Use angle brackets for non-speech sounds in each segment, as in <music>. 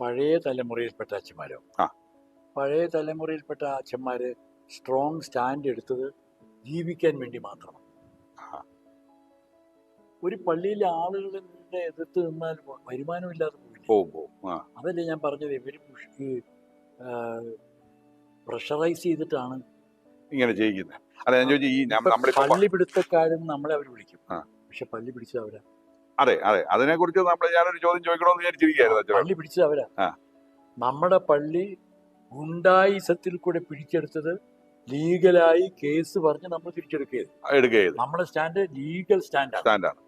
പഴയ തലമുറയിൽപ്പെട്ട അച്ഛന്മാരോ? ആ. പഴയ തലമുറയിൽപ്പെട്ട അച്ഛന്മാര് സ്ട്രോങ് സ്റ്റാൻഡ് എടുത്തത് ജീവിക്കാൻ വേണ്ടി മാത്രമാണ്. ഒരു പള്ളിയിലെ ആളുകളുടെ എതിർത്ത് നിന്നാൽ വരുമാനമില്ലാതെ പോകും അതല്ലേ ഞാൻ പറഞ്ഞത്. ഇവർ ഈ പ്രഷറൈസ് ചെയ്തിട്ടാണ് ഇങ്ങനെ ചെയ്യിക്കുന്നത് അല്ല ഞാൻ ചോദിച്ചു ഈ നമ്മളിപ്പോ പള്ളി പിടുത്തക്കാരും നമ്മളെ അവർ വിളിക്കും. പക്ഷെ പള്ളി പിടിച്ചത് അവരാ. അതെ അതെ. അതിനെ കുറിച്ച് നമ്മൾ ഞാനൊരു ചോദ്യം ചോദിക്കണമെന്ന് വിചാരിച്ചിരിക്കുകയായിരുന്നു പള്ളി പിടിച്ചത് അവരാ. നമ്മുടെ പള്ളി ഗുണ്ടായിസത്തിൽ കൂടെ പിടിച്ചെടുത്തത് ലീഗലായി കേസ് പറഞ്ഞ് നമ്മൾ തിരിച്ചെടുക്കുകയത് എടുക്കുകയത് നമ്മുടെ സ്റ്റാൻഡ് ലീഗൽ സ്റ്റാൻഡാണ്. സ്റ്റാൻഡാണ്.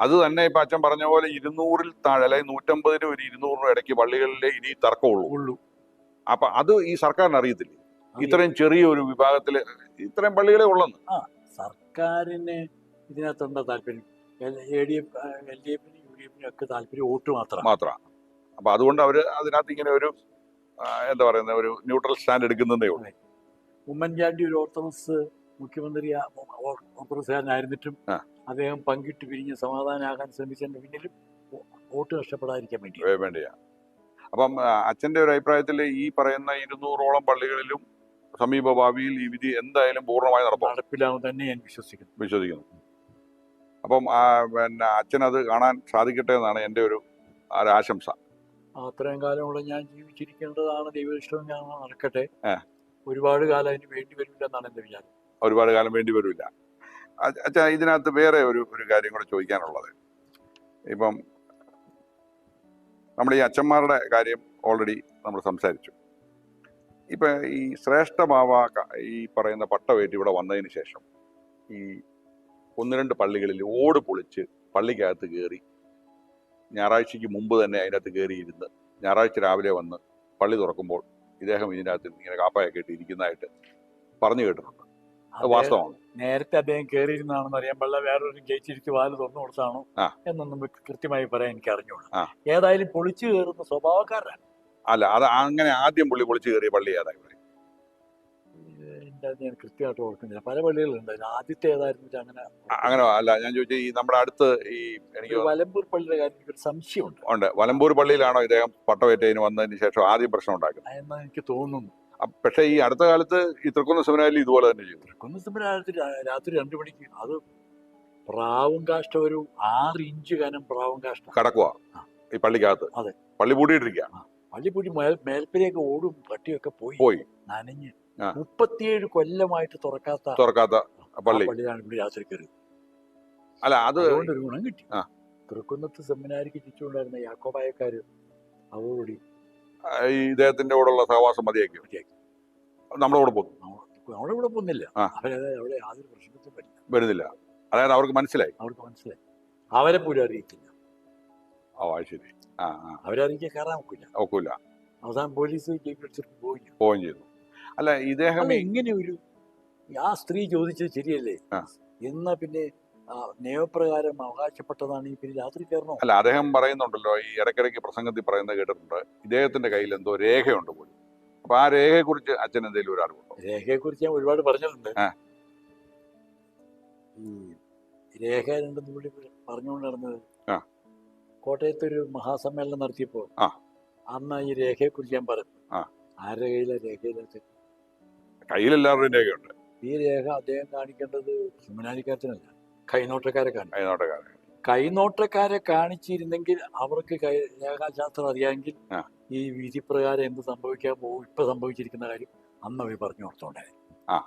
അത് തന്നെ ഇപ്പൊ അച്ഛൻ പറഞ്ഞ പോലെ ഇരുന്നൂറിൽ താഴെ അല്ലെങ്കിൽ നൂറ്റമ്പതിന് ഒരു ഇരുന്നൂറിനും ഇടയ്ക്ക് പള്ളികളിലെ ഇനി തർക്കമുള്ളൂ. ഉള്ളൂ. അപ്പൊ അത് ഈ സർക്കാരിന് അറിയത്തില്ലേ? ഇത്രയും ചെറിയ ഒരു വിഭാഗത്തിൽ ഇത്രയും പള്ളികളെ ഉള്ളെന്ന്. സർക്കാരിന് ഇതിനകത്തുണ്ട താല്പര്യം? L D F L D എഫിനും യു ഡി എഫിനും ഒക്കെ താല്പര്യം വോട്ട് മാത്രം. മാത്രം. അപ്പൊ അതുകൊണ്ട് അവർ അതിനകത്ത് ഇങ്ങനെ ഒരു എന്താ പറയുന്ന ഒരു ന്യൂട്രൽ സ്റ്റാൻഡ് എടുക്കുന്നതേ ഉള്ളൂ. ഉമ്മൻചാണ്ടി ഒരു ഓർത്തഡോക്സ് മുഖ്യമന്ത്രി ഓർത്തഡോക്സുകാരനായിരുന്നിട്ടും. അദ്ദേഹം പങ്കിട്ട് പിരിഞ്ഞ് സമാധാനമാകാൻ ശ്രമിച്ചതിന്റെ പിന്നിലും വോട്ട് നഷ്ടപ്പെടാതിരിക്കാൻ വേണ്ടി വേണ്ടിയാ. അപ്പം അച്ഛന്റെ ഒരു അഭിപ്രായത്തിൽ ഈ പറയുന്ന ഇരുന്നൂറോളം പള്ളികളിലും സമീപ ഭാവിയിൽ ഈ വിധി എന്തായാലും പൂർണമായി നടപ്പാക്കും നടപ്പിലാവും തന്നെ ഞാൻ വിശ്വസിക്കുന്നു. വിശ്വസിക്കുന്നു. അപ്പം ആ, പിന്നെ അച്ഛനത് കാണാൻ സാധിക്കട്ടെ എന്നാണ് എന്റെ ഒരു ആശംസ. അത്രയും കാലമുള്ള ഞാൻ ജീവിച്ചിരിക്കേണ്ടതാണ് ദൈവം ഞാൻ നടക്കട്ടെ. ആ. ഒരുപാട് കാലം അതിന് വേണ്ടി വരില്ല എന്നാണ് എന്റെ വിചാരം. ഒരുപാട് കാലം വേണ്ടി വരില്ല. അച്ഛാ ഇതിനകത്ത് വേറെ ഒരു ഒരു കാര്യം കൂടെ ചോദിക്കാനുള്ളത്. ഇപ്പം നമ്മുടെ ഈ അച്ഛന്മാരുടെ കാര്യം ഓൾറെഡി നമ്മൾ സംസാരിച്ചു. ഇപ്പൊ ഈ ശ്രേഷ്ഠമാവാക്ക ഈ പറയുന്ന പട്ടവേറ്റ് ഇവിടെ വന്നതിന് ശേഷം ഈ ഒന്ന് രണ്ട് പള്ളികളിൽ ഓട് പൊളിച്ച് പള്ളിക്കകത്ത് കയറി ഞായറാഴ്ചയ്ക്ക് മുമ്പ് തന്നെ അതിനകത്ത് കയറിയിരുന്ന് ഞായറാഴ്ച രാവിലെ വന്ന് പള്ളി തുറക്കുമ്പോൾ ഇദ്ദേഹം ഇതിനകത്ത് ഇങ്ങനെ കാപ്പായൊക്കെ ഇട്ട് ഇരിക്കുന്നതായിട്ട് പറഞ്ഞു കേട്ടിട്ടുണ്ട്. അത് വാസ്തവമാണ്. നേരത്തെ അദ്ദേഹം കയറിയിരുന്നാണെന്ന് അറിയാൻ പാടില്ല. വേറൊരു ജയിച്ചിരിച്ച് വാൽ തുറന്നു കൊടുത്താണോ. എന്നൊന്നും കൃത്യമായി പറയാൻ എനിക്ക് അറിഞ്ഞോളൂ ഏതായാലും പൊളിച്ചു കയറുന്ന സ്വഭാവക്കാരനാണ്. അല്ല അത് അങ്ങനെ ആദ്യം പുള്ളി പൊളിച്ച് കയറിയ പള്ളി ഏതാ ഇവിടെ ഞാൻ കൃത്യമായിട്ട് ഓർക്കുന്നില്ല. പല പള്ളികളുണ്ട് ആദ്യത്തെ ഏതായിരുന്നു അങ്ങനെ അങ്ങനെ അല്ല ഞാൻ ചോദിച്ചത് ഈ നമ്മുടെ അടുത്ത് ഈ എനിക്ക് വലമ്പൂർ പള്ളിയുടെ കാര്യത്തിൽ ഒരു സംശയമുണ്ട്. ഉണ്ട്. വലമ്പൂർ പള്ളിയിലാണോ ഇദ്ദേഹം പട്ടവേറ്റതിന് വന്നതിന് ശേഷം ആദ്യം പ്രശ്നം ഉണ്ടാക്കുന്നത്? എന്ന് എനിക്ക് തോന്നുന്നു. പക്ഷേ ഈ അടുത്ത കാലത്ത് ഈ തൃക്കുന്ന സെമിനാരിൽ ഇതുപോലെ തന്നെ ചെയ്തു. കുന്നത്തമ്പരാത്രി രാത്രി രണ്ടു മണിക്ക് അത് പ്രാവും കാഷ്ട ഒരു ആറ് ഇഞ്ച് കനം പ്രാവും കാഷ്ട. കടക്കുക. ഈ പള്ളിക്കകത്ത്. അതെ. പള്ളി പൂട്ടിയിട്ടിരിക്കുക പള്ളിപ്പൂടി മേൽ മേൽപ്പിലേക്ക് ഓടും പട്ടിയൊക്കെ പോയി പോയി. നനഞ്ഞ് മുപ്പത്തിയേഴ് കൊല്ലമായിട്ട് തുറക്കാത്ത തുറക്കാത്ത പള്ളി. പള്ളിയാണ് ഇവിടെ രാത്രി കയറി അല്ല അത് ഒരു ഗുണം കിട്ടി. തൃക്കുന്നത്ത് സെമിനാരിക്ക് ചുറ്റുകൊണ്ടായിരുന്ന യാക്കോബായക്കാര് അവരോടി ഇദ്ദേഹത്തിന്റെ കൂടെയുള്ള സഹവാസം മതിയാക്കി മതിയാക്കി. നമ്മുടെ കൂടെ പോകും ഇവിടെ പോകുന്നില്ല. അവരത് അവിടെ യാതൊരു പ്രശ്നത്തും പറ്റില്ല വരുന്നില്ല. അതായത് അവർക്ക് മനസ്സിലായി. അവർക്ക് മനസ്സിലായി. അവരെ പോലും അറിയിക്കില്ല ഓ അത് ശരി. ആ കയറാൻ ഒക്കില്ല. അവസാനം പോലീസ് ജയിലെടുത്തിട്ട് പോയി പോവുകയും ചെയ്തു. അല്ല ഇദ്ദേഹം അല്ല ഇങ്ങനെ ഒരു ആ സ്ത്രീ ചോദിച്ചത് ശരിയല്ലേ? ആ. എന്നാ പിന്നെ ആ, നിയമപ്രകാരം അവകാശപ്പെട്ടതാണ് ഈ പിന്നെ രാത്രി കയറണോ? അല്ല അദ്ദേഹം പറയുന്നുണ്ടല്ലോ ഈ ഇടയ്ക്കിടയ്ക്ക് പ്രസംഗത്തിൽ പറയുന്നത് കേട്ടിട്ടുണ്ട്. ഇദ്ദേഹത്തിന്റെ കയ്യിൽ എന്തോ രേഖയുണ്ട് പോലും. അപ്പൊ ആ രേഖയെ കുറിച്ച് അച്ഛൻ എന്തെങ്കിലും ഒരു അറിവുണ്ടോ രേഖയെ കുറിച്ച് ഞാൻ ഒരുപാട് പറഞ്ഞിട്ടുണ്ട്. ആ. ഈ രേഖ രണ്ടെന്ന് പുള്ളി പറഞ്ഞുകൊണ്ട് നടന്നത്. കോട്ടയത്ത് ഒരു മഹാസമ്മേളനം നടത്തിയപ്പോൾ. അന്ന് ഈ രേഖയെ കുറിച്ച് ഞാൻ പറഞ്ഞു. ആരുടെ കയ്യിലെ രേഖയിലെ കയ്യിൽ എല്ലാവരുടെയും രേഖയുണ്ട് ഈ രേഖ അദ്ദേഹം കാണിക്കേണ്ടത് സെമിനാരിക്കാരത്തിനല്ല കൈനോട്ടക്കാരെ കാണിക്കും കൈനോട്ടക്കാരെ കാണിച്ചിരുന്നെങ്കിൽ അവർക്ക് രേഖാശാസ്ത്രം അറിയാമെങ്കിൽ ഈ വിധിപ്രകാരം എന്ത് സംഭവിക്കാൻ പോകും ഇപ്പൊ സംഭവിച്ചിരിക്കുന്ന കാര്യം അന്ന് അവർ പറഞ്ഞു കൊടുത്തോണ്ടേ ആ.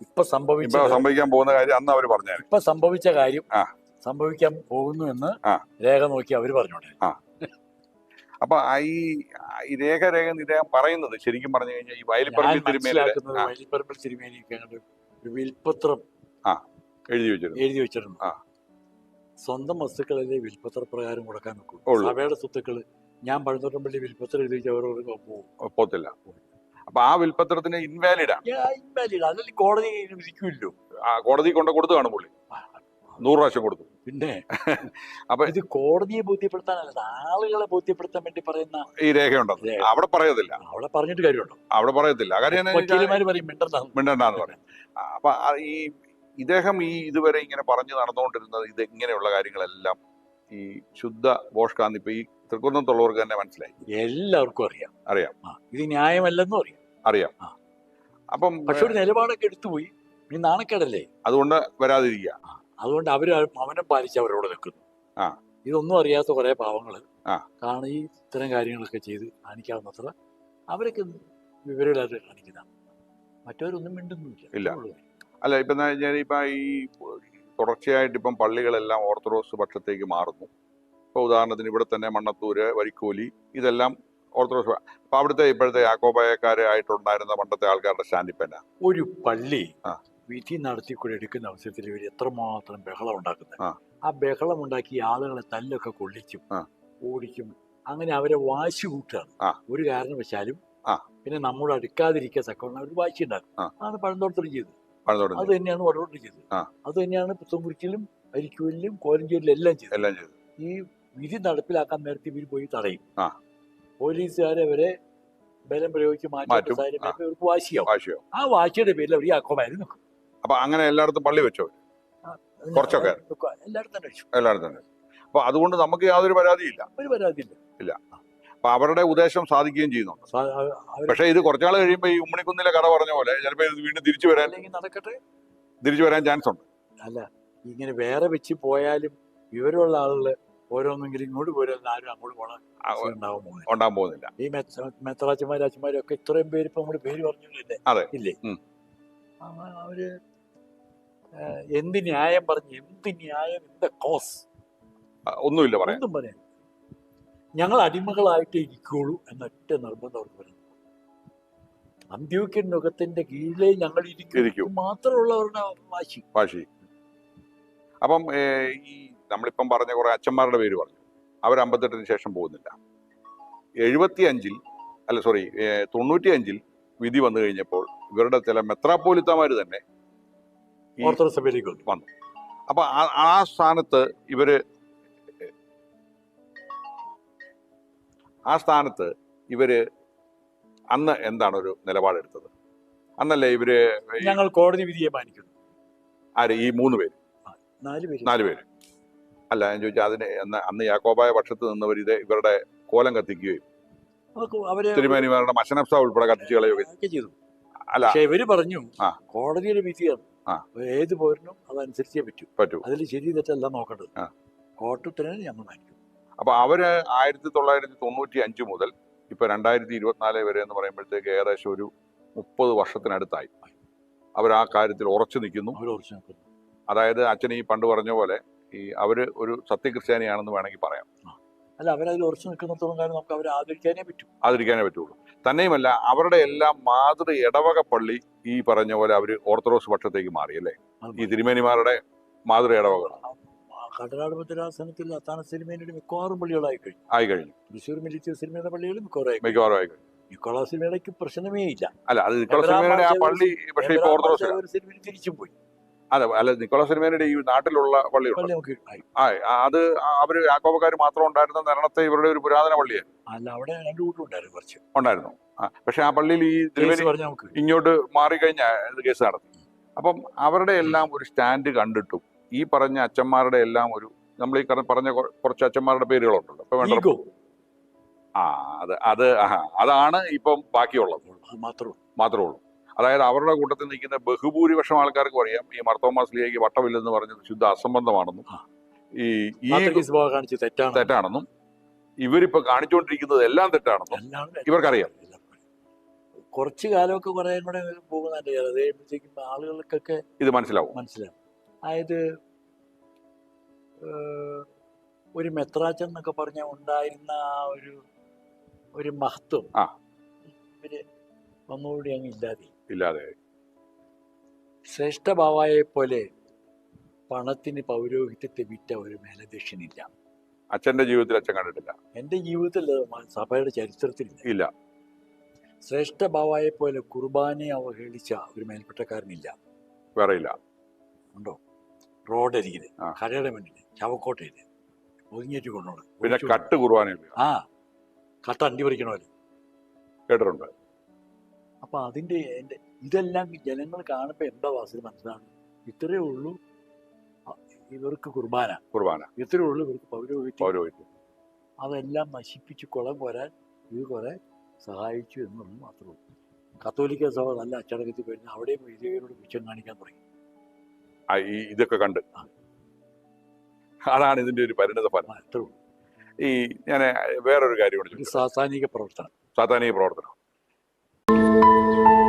ഇപ്പൊ സംഭവിച്ച ഇപ്പൊ സംഭവിക്കാൻ പോകുന്ന കാര്യം അന്ന് അവർ പറഞ്ഞു ഇപ്പൊ സംഭവിച്ച കാര്യം. സംഭവിക്കാൻ പോകുന്നു എന്ന് രേഖ നോക്കി അവർ പറഞ്ഞോട്ടെ. അപ്പൊ ആ ഈ ഈ രേഖ രേഖ ഇദ്ദേഹം പറയുന്നത് ശരിക്കും പറഞ്ഞു കഴിഞ്ഞാൽ ഈ വയലിപ്പറമ്പിൽ വയലിപ്പറമ്പിൽ തിരുമേനി. തിരുമേനിക്ക് അങ്ങോട്ട് ഒരു വിൽപത്രം എഴുതി വെച്ചിരുന്നു. എഴുതി വെച്ചിരുന്നു. സ്വന്തം വസ്തുക്കളല്ലേ വിൽപത്ര പ്രകാരം കൊടുക്കാൻ നോക്കും. സഭയുടെ സ്വത്തുക്കൾ ഞാൻ പഴുത്തോട്ടമ്പള്ളി വിൽപത്രം എഴുതി വെച്ച് അവരോട് പോകത്തില്ല അപ്പൊ ആ വിൽപത്രത്തിന് ഇൻവാലിഡ് ആണ്. ഇൻവാലിഡ് അതല്ല കോടതി കൊണ്ട് കൊടുത്തു കാണും പുള്ളി നൂറ് പ്രാവശ്യം കൊടുത്തു. പിന്നെ <laughs> അപ്പൊ ഇത് കോടതിയെ ബോധ്യപ്പെടുത്താനല്ല ആളുകളെ ബോധ്യപ്പെടുത്താൻ വേണ്ടി പറയുന്ന ഈ രേഖയുണ്ടോ. രേഖ. അവിടെ പറയത്തില്ല. അവിടെ പറഞ്ഞിട്ട് കാര്യമുണ്ടോ? അവിടെ പറയത്തില്ല. കാര്യം പറയും മിണ്ടണ്ടെന്ന് അപ്പൊ ഈ ഇദ്ദേഹം ഈ ഇതുവരെ ഇങ്ങനെ പറഞ്ഞു നടന്നുകൊണ്ടിരുന്നത് ഇത് ഇങ്ങനെയുള്ള കാര്യങ്ങളെല്ലാം ഈ ശുദ്ധ ബോഷ്കാന്ന് ഇപ്പൊ ഈ തൃക്കുന്നത്തുള്ളവർക്ക് തന്നെ മനസ്സിലായി. എല്ലാവർക്കും അറിയാം. അറിയാം. ഇത് ന്യായമല്ലെന്നും അറിയാം. അറിയാം. അപ്പം പക്ഷെ ഒരു നിലപാടൊക്കെ എടുത്തുപോയി. നാണക്കേടല്ലേ? അതുകൊണ്ട് വരാതിരിക്കുക. അതുകൊണ്ട് അവർ മൗനം പാലിച്ച് അവരോട് നിൽക്കുന്നു. ഇതൊന്നും അറിയാത്ത കുറെ പാവങ്ങൾ ഈ ഇത്തരം കാര്യങ്ങളൊക്കെ ചെയ്ത് കാണിക്കാവുന്നത്ര അവരൊക്കെ വിവരമില്ലാതെ കാണിക്കുന്ന മറ്റവരൊന്നും മിണ്ടുന്നില്ല. അല്ല ഇപ്പൊ ഇപ്പൊ ഈ തുടർച്ചയായിട്ട് ഇപ്പം പള്ളികളെല്ലാം ഓർത്തഡോക്സ് പക്ഷത്തേക്ക് മാറുന്നു. ഇപ്പൊ ഉദാഹരണത്തിന് ഇവിടെ തന്നെ മണ്ണത്തൂര് വരിക്കോലി ഇതെല്ലാം ഓർത്തഡോക്സ് അപ്പൊ അവിടുത്തെ ഇപ്പോഴത്തെ യാക്കോബായക്കാരായിട്ടുണ്ടായിരുന്ന പണ്ടത്തെ ആൾക്കാരുടെ സ്റ്റാൻഡ് ഇപ്പൊ എന്നാ ഒരു പള്ളി ആ. നടത്തി നടത്തിക്കൂടെ എടുക്കുന്ന അവസരത്തിൽ ഇവർ എത്രമാത്രം ബഹളം ഉണ്ടാക്കുന്നത്. ആ. ബഹളം ഉണ്ടാക്കി ആളുകളെ തല്ലൊക്കെ കൊള്ളിച്ചും ഓടിക്കും. അങ്ങനെ അവരെ വാശി കൂട്ടുകയാണ്. ഒരു കാരണവശാലും വെച്ചാലും പിന്നെ നമ്മോട് അടുക്കാതിരിക്കാൻ തക്കവണ്ണം അവർ വാശി ഉണ്ടാക്കും. അതാണ് പഴന്തോട്ടത്തിൽ ചെയ്തത്. അത് തന്നെയാണ് വടവോട്ടിൽ ചെയ്തത്. അത് തന്നെയാണ് പുത്തംകുറിച്ചിലും അരിക്കുവലിലും കോലഞ്ചേരിലും എല്ലാം ചെയ്തത്. ഈ വിധി നടപ്പിലാക്കാൻ നേരത്തെ ഇവർ പോയി തടയും. പോലീസുകാരെ അവരെ ബലം പ്രയോഗിച്ച് മാറ്റി വാശിയാവും. വാശിയോ ആ വാശിയുടെ പേരിൽ അവർ ഈ അക്കോമാരി നിൽക്കും അപ്പൊ അങ്ങനെ എല്ലായിടത്തും പള്ളി വെച്ചോ? കുറച്ചൊക്കെ. എല്ലായിടത്തും അപ്പൊ അതുകൊണ്ട് നമുക്ക് യാതൊരു പരാതിയില്ല. ഒരു പരാതിയില്ല. അപ്പൊ അവരുടെ ഉദ്ദേശം സാധിക്കുകയും ചെയ്യുന്നുണ്ട്. പക്ഷെ ഇത് കുറച്ചാൾ കഴിയുമ്പോൾ ഈ ഉമ്മണിക്കുന്നിലെ കഥ പറഞ്ഞ പോലെ ചിലപ്പോൾ ഇത് വീണ്ടും തിരിച്ചു വരാൻ നടക്കട്ടെ? തിരിച്ചു വരാൻ ചാൻസ് ഉണ്ട്. അല്ല ഇങ്ങനെ വേറെ വെച്ച് പോയാലും വിവരമുള്ള ആളുകൾ ഓരോന്നെങ്കിലും ഇങ്ങോട്ട് പോരുന്ന ആരും അങ്ങോട്ട് പോകണം ഉണ്ടാവാൻ പോകുന്നില്ല. ഈ മെത്രാച്ചന്മാരും അച്ഛന്മാരും ഒക്കെ ഇത്രയും പേര് ഇപ്പൊ നമ്മുടെ പേര് പറഞ്ഞില്ലേ അതെ. ഇല്ലേ. അവർ എന്ത് ന്യായം പറഞ്ഞു എന്ത് ന്യായം എന്ത് കോസ്? ഒന്നുമില്ല പറയാം ഒന്നും പറയാം ഞങ്ങൾ അടിമകളായിട്ട് ഇരിക്കുള്ളൂ എന്നൊറ്റ നിർബന്ധം അവർക്ക് പറയുന്നു അന്ത്യോക്യൻ നുഖത്തിന്റെ കീഴിലേ ഞങ്ങൾ ഇരിക്കൂ. മാത്രമുള്ളവരുടെ വാശി. വാശി. അപ്പം ഈ നമ്മളിപ്പം പറഞ്ഞ കുറെ അച്ഛന്മാരുടെ പേര് പറഞ്ഞു. അവർ അമ്പത്തെട്ടിന് ശേഷം പോകുന്നില്ല. എഴുപത്തി അഞ്ചിൽ അല്ല സോറി തൊണ്ണൂറ്റി അഞ്ചിൽ വിധി വന്നു കഴിഞ്ഞപ്പോൾ ഇവരുടെ ചില മെത്രാപ്പോലിത്തമാർ തന്നെ ഓർത്തഡോക്സ് സഭയിലേക്ക് വന്നു. അപ്പൊ ആ- സ്ഥാനത്ത് ഇവർ ആ സ്ഥാനത്ത് ഇവർ അന്ന് എന്താണ് ഒരു നിലപാടെടുത്തത്? അന്നല്ലേ ഇവർ ഞങ്ങൾ കോടതി വിധിയെ മാനിക്കുന്നു. ആര്? ഈ മൂന്ന് പേര്. നാല് പേര്. അല്ല ഞാൻ ചോദിച്ചാൽ അതിന് അന്ന് അന്ന് യാക്കോബായ പക്ഷത്ത് നിന്നവർ ഇത് ഇവരുടെ കോലം കത്തിക്കുകയും തിരുമേനിമാരുടെ മശനഫ്സ ഉൾപ്പെടെ കത്തിച്ചു കളയുകയും ചെയ്തു. അല്ല. ഇവർ പറഞ്ഞു. കോടതിയുടെ വിധിയാണ്. ഏത് പോരിനും അതനുസരിച്ചേ പറ്റൂ. പറ്റൂ. അതിൽ ശരി തെറ്റല്ല നോക്കേണ്ടത്. കോട്ട കോട്ടത്തിനാണ് ഞങ്ങൾ മാനിക്കും. അപ്പൊ അവർ ആയിരത്തി തൊള്ളായിരത്തി തൊണ്ണൂറ്റി അഞ്ച് മുതൽ ഇപ്പൊ രണ്ടായിരത്തി ഇരുപത്തിനാല് വരെ എന്ന് പറയുമ്പോഴത്തേക്ക് ഏകദേശം ഒരു മുപ്പത് വർഷത്തിനടുത്തായി. അവർ ആ കാര്യത്തിൽ ഉറച്ചു നിൽക്കുന്നു. അവർ ഉറച്ചു നിൽക്കുന്നു. അതായത് അച്ഛൻ ഈ പണ്ട് പറഞ്ഞ പോലെ ഈ അവർ ഒരു സത്യക്രിസ്ത്യാനിയാണെന്ന് വേണമെങ്കിൽ പറയാം. അല്ല അവരതിൽ ഉറച്ചു നിൽക്കുന്നിടത്തോളം കാലം നമുക്ക് അവരെ ആദരിക്കാനേ പറ്റൂ. ആദരിക്കാനേ പറ്റുള്ളൂ. തന്നെയുമല്ല അവരുടെ എല്ലാം മാതൃ ഇടവക പള്ളി ഈ പറഞ്ഞ പോലെ അവർ ഓർത്തഡോക്സ് പക്ഷത്തേക്ക് മാറി അല്ലേ? ഈ തിരുമേനിമാരുടെ മാതൃ ഇടവകൾ കടലാട് ഭദ്രാസനത്തിൽ അത്താന സിനിമയുടെ മിക്കവാറും പള്ളികളായി കഴിഞ്ഞു. ആയി കഴിഞ്ഞു തൃശ്ശൂർ മിലിറ്ററി സിനിമയുടെ പള്ളികൾ മിക്കവാറും. മിക്കവാറും ആയി കഴിഞ്ഞു നിക്കോളാ സിനിമയ്ക്ക് പ്രശ്നമേ ഇല്ല. അല്ല അത് നിക്കോളസ് പള്ളി പക്ഷേ തിരിച്ചും പോയി. അതെ അല്ല നിക്കോളാസ് സിനിമേനയുടെ ഈ നാട്ടിലുള്ള പള്ളിയുണ്ട്? പള്ളി ആ അത് അവർ യാക്കോബക്കാർ മാത്രം ഉണ്ടായിരുന്ന നിരണത്തെ ഇവരുടെ ഒരു പുരാതന പള്ളിയായിരുന്നു അല്ല അവിടെ രണ്ട് കുറച്ച്. ഉണ്ടായിരുന്നു. പക്ഷെ ആ പള്ളിയിൽ ഈ നമുക്ക് ഇങ്ങോട്ട് മാറിക്കഴിഞ്ഞ കേസ് നടത്തി. അപ്പം അവരുടെ എല്ലാം ഒരു സ്റ്റാൻഡ് കണ്ടിട്ടും ഈ പറഞ്ഞ അച്ഛന്മാരുടെ എല്ലാം ഒരു നമ്മൾ ഈ പറഞ്ഞ കുറച്ച് അച്ഛന്മാരുടെ പേരുകളുണ്ടല്ലോ. ഇപ്പൊ വേണ്ട ആ അത് അത് ആ, അതാണ് ഇപ്പം ബാക്കിയുള്ളത്. മാത്രമേ ഉള്ളൂ. അതായത് അവരുടെ കൂട്ടത്തിൽ നിൽക്കുന്ന ബഹുഭൂരിപക്ഷം ആൾക്കാർക്ക് അറിയാം ഈ മർത്തോമാസ്ലിയേക്ക് വട്ടമില്ലെന്ന് പറഞ്ഞത് ശുദ്ധ അസംബന്ധമാണെന്നും. ഈ ഈ കാണിച്ച് തെറ്റാണ് തെറ്റാണെന്നും. ഇവരിപ്പോ കാണിച്ചുകൊണ്ടിരിക്കുന്നത് എല്ലാം തെറ്റാണെന്നും ഇവർക്കറിയാം. കുറച്ച് കാലമൊക്കെ കുറെ കൂടെ അത് കഴിയുമ്പോഴത്തേക്കും ആളുകൾക്കൊക്കെ ഇത് മനസ്സിലാവും. മനസ്സിലാവും. അതായത് ഒരു മെത്രാച്ചൻ എന്നൊക്കെ പറഞ്ഞ ഉണ്ടായിരുന്ന ആ ഒരു ഒരു മഹത്വം ആ. ഇവർ ഒന്നുകൂടി അങ്ങ് ഇല്ലാതെ ഇല്ലാതെ ശ്രേഷ്ഠഭാവായെ പോലെ പണത്തിന് പൗരോഹിത്യത്തെ വിറ്റ ഒരു മേലധ്യക്ഷനില്ല. അച്ഛന്റെ ജീവിതത്തിൽ അച്ഛൻ കണ്ടിട്ടില്ല. എന്റെ ജീവിതത്തിൽ സഭയുടെ ചരിത്രത്തിൽ ഇല്ല. ശ്രേഷ്ഠഭാവായെ പോലെ കുർബാനയെ അവഹേളിച്ച ഒരു മേൽപ്പെട്ടക്കാരനില്ല. വേറെ ഇല്ല ഉണ്ടോ? റോഡരികിൽ ആ. കടയുടെ മുന്നിൽ ചവക്കോട്ടയിൽ ഒതുങ്ങിയിട്ട് കൊണ്ടോണം. പിന്നെ കട്ട് കുർബാനയില്ല. ആ. കട്ട് അണ്ടി കേട്ടിട്ടുണ്ട്. അപ്പൊ അതിന്റെ എന്റെ ഇതെല്ലാം ജനങ്ങൾ കാണുമ്പോൾ എന്താ വാസിൽ മനസ്സിലാണ് ഇത്രയേ ഉള്ളൂ ഇവർക്ക് കുർബാന. കുർബാന. ഇത്രയേ ഉള്ളൂ ഇവർക്ക് പൗരോഹിത്യം. പൗരോഹിത്യം. അതെല്ലാം നശിപ്പിച്ച് കുളം കോരാൻ ഇത് കുറെ സഹായിച്ചു എന്നുള്ളത് മാത്രമേ ഉള്ളൂ. കത്തോലിക്ക സഭ നല്ല അച്ചടക്കത്തിൽ കഴിഞ്ഞാൽ അവിടെയും ഇതേവരോട് കുറ്റം കാണിക്കാൻ തുടങ്ങി. ഇതൊക്കെ കണ്ട്. അതാണ് ഇതിന്റെ ഒരു പരിണത ഫലം. ഈ ഞാൻ വേറൊരു കാര്യം സാധാനിക സാത്താനിക പ്രവർത്തനം. സാധാനിക പ്രവർത്തനം. Thank you.